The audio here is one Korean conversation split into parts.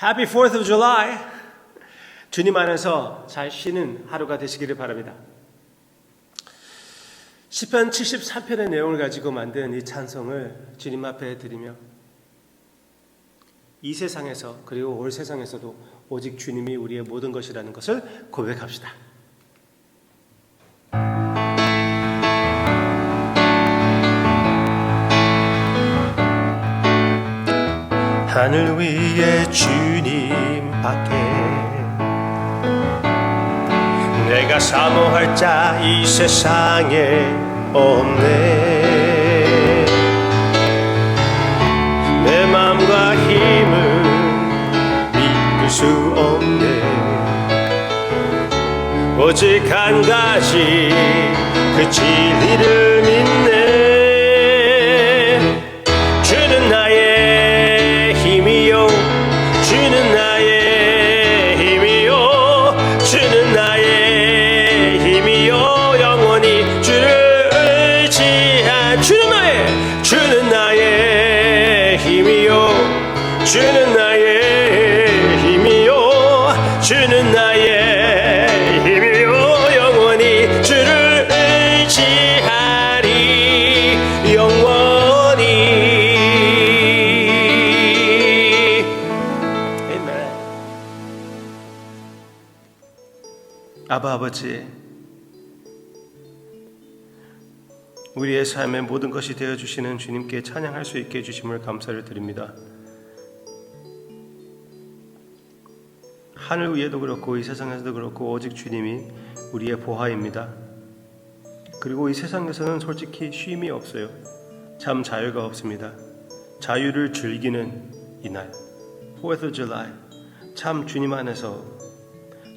Happy 4th of July. 주님 안에서 잘 쉬는 하루가 되시기를 바랍니다. 시편 73편의 내용을 가지고 만든 이 찬송을 주님 앞에 드리며 이 세상에서 그리고 올 세상에서도 오직 주님이 우리의 모든 것이라는 것을 고백합시다. 하늘 위에 주님 밖에. 내가 사모할 자 이 세상에 없네. 내 마음과 힘을 믿을 수 없네. 오직 한 가지 그 진리를 믿네 아버지 우리의 삶의 모든 것이 되어 주시는 주님께 찬양할 수 있게 해 주심을 감사를 드립니다. 하늘 위에도 그렇고 이 세상에서도 그렇고 오직 주님이 우리의 보화입니다. 그리고 이 세상에서는 솔직히 쉼이 없어요. 참 자유가 없습니다. 자유를 즐기는 이날, 4th of July, 참 주님 안에서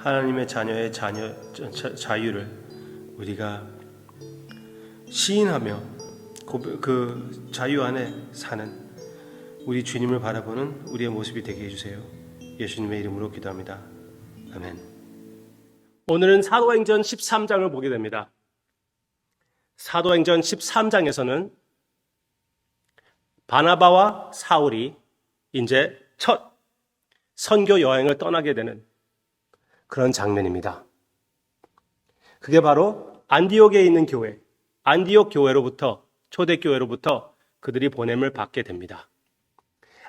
하나님의 자녀의 자녀 자, 자유를 우리가 시인하며 그 자유 안에 사는 우리 주님을 바라보는 우리의 모습이 되게 해주세요. 예수님의 이름으로 기도합니다. 아멘. 오늘은 사도행전 13장을 보게 됩니다. 사도행전 13장에서는 바나바와 사울이 이제 첫 선교 여행을 떠나게 되는 그런 장면입니다. 그게 바로 안디옥에 있는 교회, 안디옥 교회로부터 초대교회로부터 그들이 보냄을 받게 됩니다.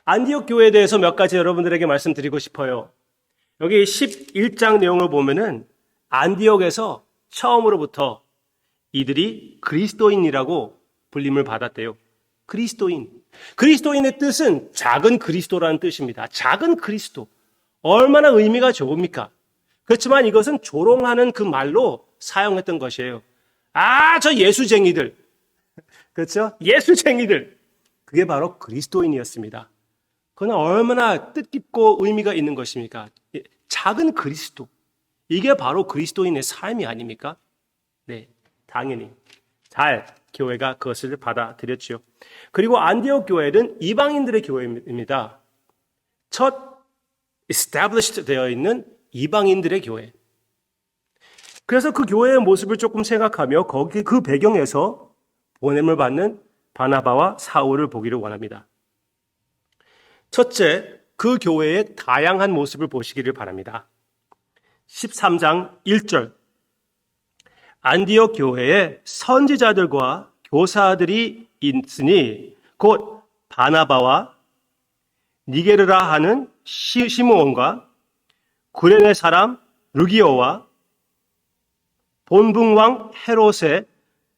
안디옥 교회에 대해서 몇 가지 여러분들에게 말씀드리고 싶어요. 여기 11장 내용을 보면은 안디옥에서 처음으로부터 이들이 그리스도인이라고 불림을 받았대요. 그리스도인. 그리스도인의 뜻은 작은 그리스도라는 뜻입니다. 작은 그리스도. 얼마나 의미가 좋습니까? 그렇지만 이것은 조롱하는 그 말로 사용했던 것이에요. 아, 저 예수쟁이들. 그렇죠? 예수쟁이들. 그게 바로 그리스도인이었습니다. 그건 얼마나 뜻깊고 의미가 있는 것입니까? 예, 작은 그리스도. 이게 바로 그리스도인의 삶이 아닙니까? 네, 당연히. 잘 교회가 그것을 받아들였지요. 그리고 안디옥 교회는 이방인들의 교회입니다. 첫 established 되어 있는 이방인들의 교회. 그래서 그 교회의 모습을 조금 생각하며 거기 그 배경에서 보냄을 받는 바나바와 사울을 보기를 원합니다. 첫째, 그 교회의 다양한 모습을 보시기를 바랍니다. 13장 1절. 안디옥 교회에 선지자들과 교사들이 있으니 곧 바나바와 니게르라 하는 시, 시므온과 구레네 사람 루기오와 본붕왕 헤롯의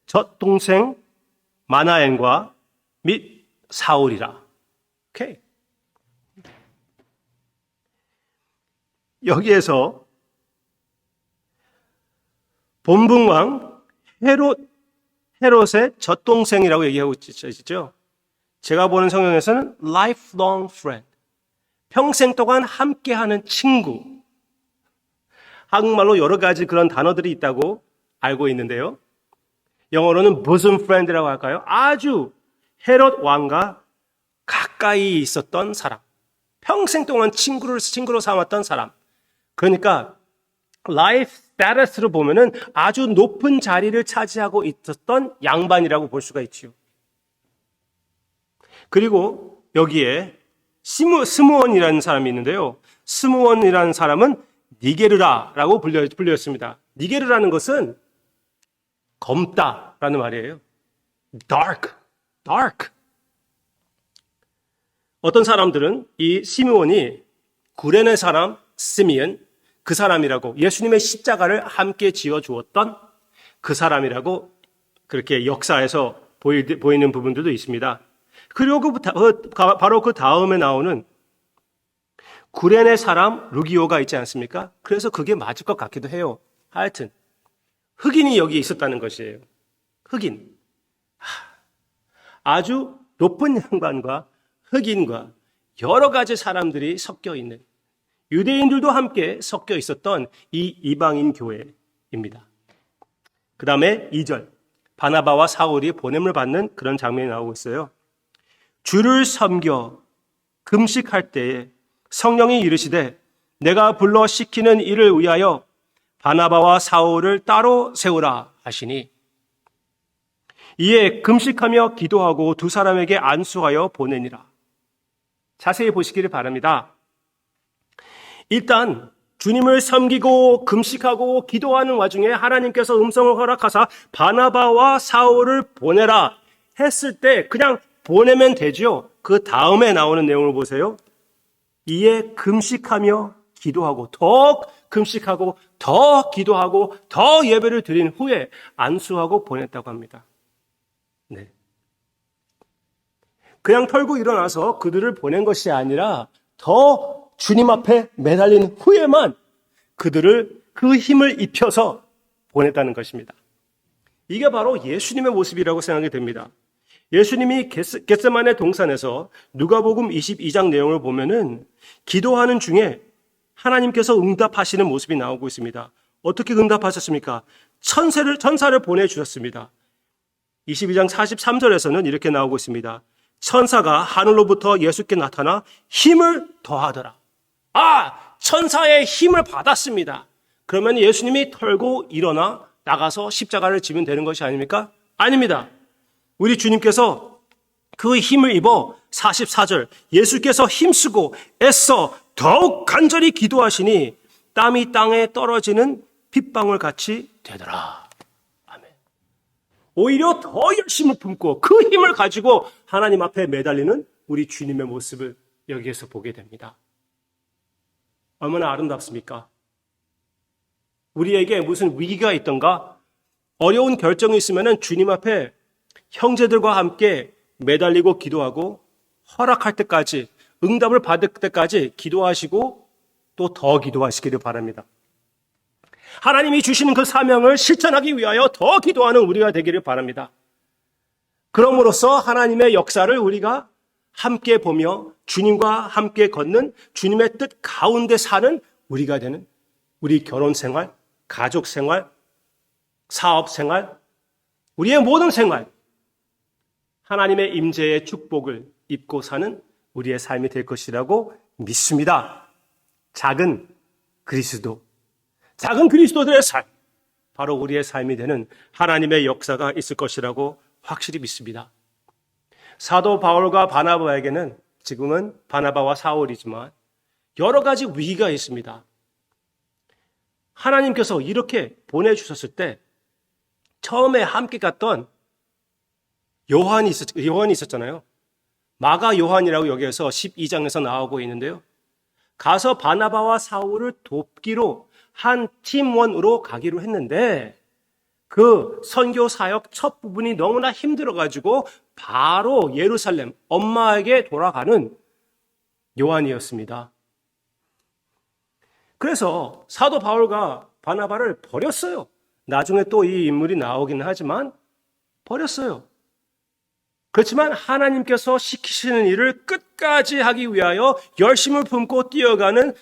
젖동생 마나엔과 및 사울이라. 오케이. 여기에서 본붕왕 헤롯 헤롯의 젖동생이라고 얘기하고 있죠. 제가 보는 성경에서는 lifelong friend. 평생 동안 함께하는 친구. 한국말로 여러 가지 그런 단어들이 있다고 알고 있는데요. 영어로는 bosom friend라고 할까요? 아주 헤롯 왕과 가까이 있었던 사람. 평생 동안 친구를 친구로 삼았던 사람. 그러니까 라이프 스테이터스로 보면은 아주 높은 자리를 차지하고 있었던 양반이라고 볼 수가 있지요. 그리고 여기에 스무, 스무원이라는 사람이 있는데요. 스무원이라는 사람은 니게르라라고 불려, 불렸습니다. 니게르라는 것은 검다라는 말이에요. dark, dark. 어떤 사람들은 이 시므온이 구레네 사람 시미언 그 사람이라고 예수님의 십자가를 함께 지어 주었던 그 사람이라고 그렇게 역사에서 보이, 보이는 부분들도 있습니다. 그리고 그, 다- 그- 바로 그 다음에 나오는 구레네 사람 루기오가 있지 않습니까? 그래서 그게 맞을 것 같기도 해요. 하여튼 흑인이 여기 있었다는 것이에요. 흑인. 하, 아주 높은 양반과 흑인과 여러 가지 사람들이 섞여 있는 유대인들도 함께 섞여 있었던 이 이방인 교회입니다. 그 다음에 2절. 바나바와 사울이 보냄을 받는 그런 장면이 나오고 있어요. 주를 섬겨 금식할 때에 성령이 이르시되 내가 불러 시키는 일을 위하여 바나바와 사울을 따로 세우라 하시니 이에 금식하며 기도하고 두 사람에게 안수하여 보내니라. 자세히 보시기를 바랍니다. 일단 주님을 섬기고 금식하고 기도하는 와중에 하나님께서 음성을 허락하사 바나바와 사울을 보내라 했을 때 그냥 보내면 되죠. 그 다음에 나오는 내용을 보세요. 이에 금식하며 기도하고 더 금식하고 더 기도하고 더 예배를 드린 후에 안수하고 보냈다고 합니다. 네. 그냥 털고 일어나서 그들을 보낸 것이 아니라 더 주님 앞에 매달린 후에만 그들을 그 힘을 입혀서 보냈다는 것입니다. 이게 바로 예수님의 모습이라고 생각이 됩니다. 예수님이 겟세- 겟세만의 동산에서 누가복음 22장 내용을 보면은 기도하는 중에 하나님께서 응답하시는 모습이 나오고 있습니다. 어떻게 응답하셨습니까? 천사를 천사를 보내 주셨습니다. 22장 43절에서는 이렇게 나오고 있습니다. 천사가 하늘로부터 예수께 나타나 힘을 더하더라. 아, 천사의 힘을 받았습니다. 그러면 예수님이 털고 일어나 나가서 십자가를 지면 되는 것이 아닙니까? 아닙니다. 우리 주님께서 그 힘을 입어 44절 예수께서 힘쓰고 애써 더욱 간절히 기도하시니 땀이 땅에 떨어지는 핏방울 같이 되더라. 아멘. 오히려 더 열심을 품고 그 힘을 가지고 하나님 앞에 매달리는 우리 주님의 모습을 여기에서 보게 됩니다. 얼마나 아름답습니까? 우리에게 무슨 위기가 있던가 어려운 결정이 있으면 주님 앞에 형제들과 함께 매달리고 기도하고 허락할 때까지 응답을 받을 때까지 기도하시고 또 더 기도하시기를 바랍니다. 하나님이 주시는 그 사명을 실천하기 위하여 더 기도하는 우리가 되기를 바랍니다. 그럼으로써 하나님의 역사를 우리가 함께 보며 주님과 함께 걷는 주님의 뜻 가운데 사는 우리가 되는 우리 결혼 생활, 가족 생활, 사업 생활, 우리의 모든 생활, 하나님의 임재의 축복을 입고 사는 우리의 삶이 될 것이라고 믿습니다. 작은 그리스도, 작은 그리스도들의 삶, 바로 우리의 삶이 되는 하나님의 역사가 있을 것이라고 확실히 믿습니다. 사도 바울과 바나바에게는 지금은 바나바와 사울이지만 여러 가지 위기가 있습니다. 하나님께서 이렇게 보내주셨을 때 처음에 함께 갔던 요한이, 있었, 요한이 있었잖아요. 마가 요한이라고 여기에서 12장에서 나오고 있는데요. 가서 바나바와 사울을 돕기로 한 팀원으로 가기로 했는데 그 선교 사역 첫 부분이 너무나 힘들어 가지고 바로 예루살렘 엄마에게 돌아가는 요한이었습니다. 그래서 사도 바울과 바나바를 버렸어요. 나중에 또 이 인물이 나오기는 하지만 버렸어요. 그렇지만 하나님께서 시키시는 일을 끝까지 하기 위하여 열심을 품고 뛰어가는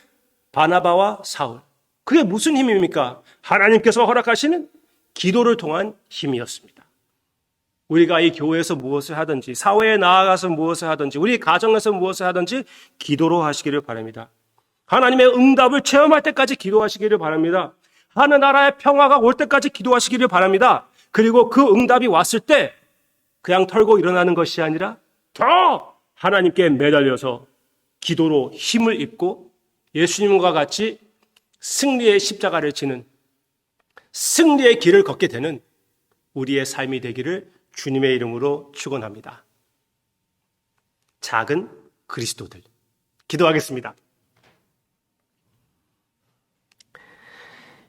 바나바와 사울. 그게 무슨 힘입니까? 하나님께서 허락하시는 기도를 통한 힘이었습니다. 우리가 이 교회에서 무엇을 하든지, 사회에 나아가서 무엇을 하든지, 우리 가정에서 무엇을 하든지 기도로 하시기를 바랍니다. 하나님의 응답을 체험할 때까지 기도하시기를 바랍니다. 하늘나라의 평화가 올 때까지 기도하시기를 바랍니다. 그리고 그 응답이 왔을 때 그냥 털고 일어나는 것이 아니라 더 하나님께 매달려서 기도로 힘을 입고 예수님과 같이 승리의 십자가를 지는 승리의 길을 걷게 되는 우리의 삶이 되기를 주님의 이름으로 축원합니다. 작은 그리스도들 기도하겠습니다.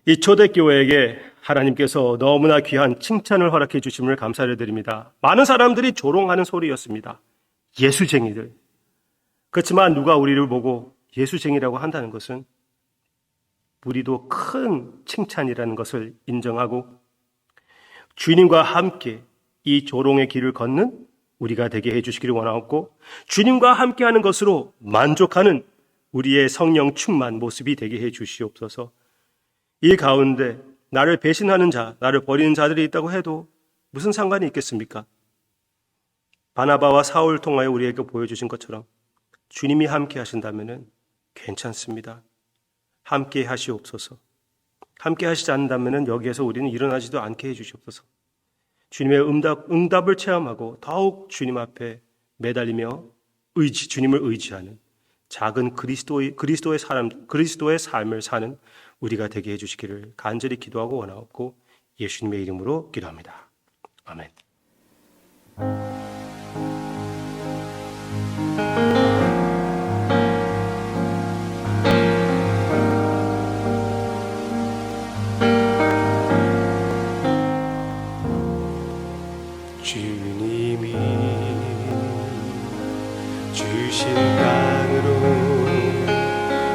이 초대교회에게 하나님께서 너무나 귀한 칭찬을 허락해 주심을 감사를 드립니다. 많은 사람들이 조롱하는 소리였습니다. 예수쟁이들. 그렇지만 누가 우리를 보고 예수쟁이라고 한다는 것은 우리도 큰 칭찬이라는 것을 인정하고 주님과 함께 이 조롱의 길을 걷는 우리가 되게 해주시기를 원하옵고 주님과 함께 하는 것으로 만족하는 우리의 성령 충만 모습이 되게 해 주시옵소서 이 가운데 나를 배신하는 자, 나를 버리는 자들이 있다고 해도 무슨 상관이 있겠습니까? 바나바와 사울 통하여 우리에게 보여주신 것처럼 주님이 함께 하신다면 괜찮습니다. 함께 하시옵소서. 함께 하시지 않는다면 여기에서 우리는 일어나지도 않게 해주시옵소서. 주님의 응답, 응답을 체험하고 더욱 주님 앞에 매달리며 의지, 주님을 의지하는 작은 그리스도의, 그리스도의 사람, 그리스도의 삶을 사는 우리가 되게 해주시기를 간절히 기도하고 원하옵고 예수님의 이름으로 기도합니다. 아멘.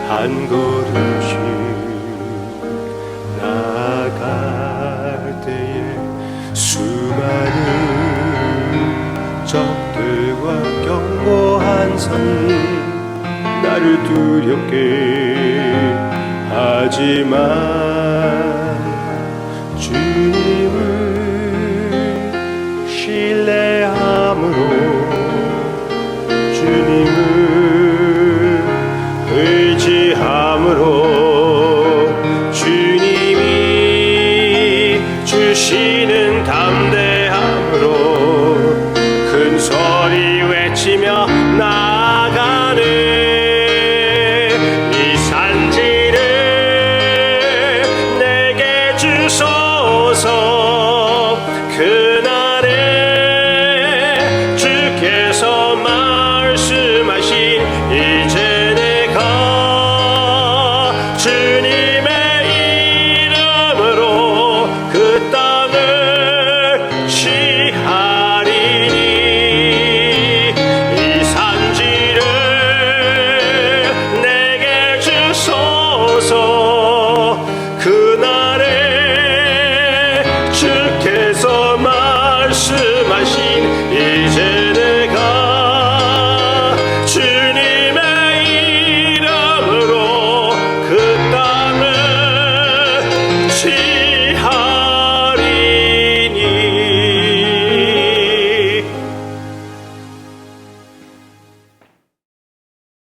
한 걸음 나를 두렵게 하지만 주님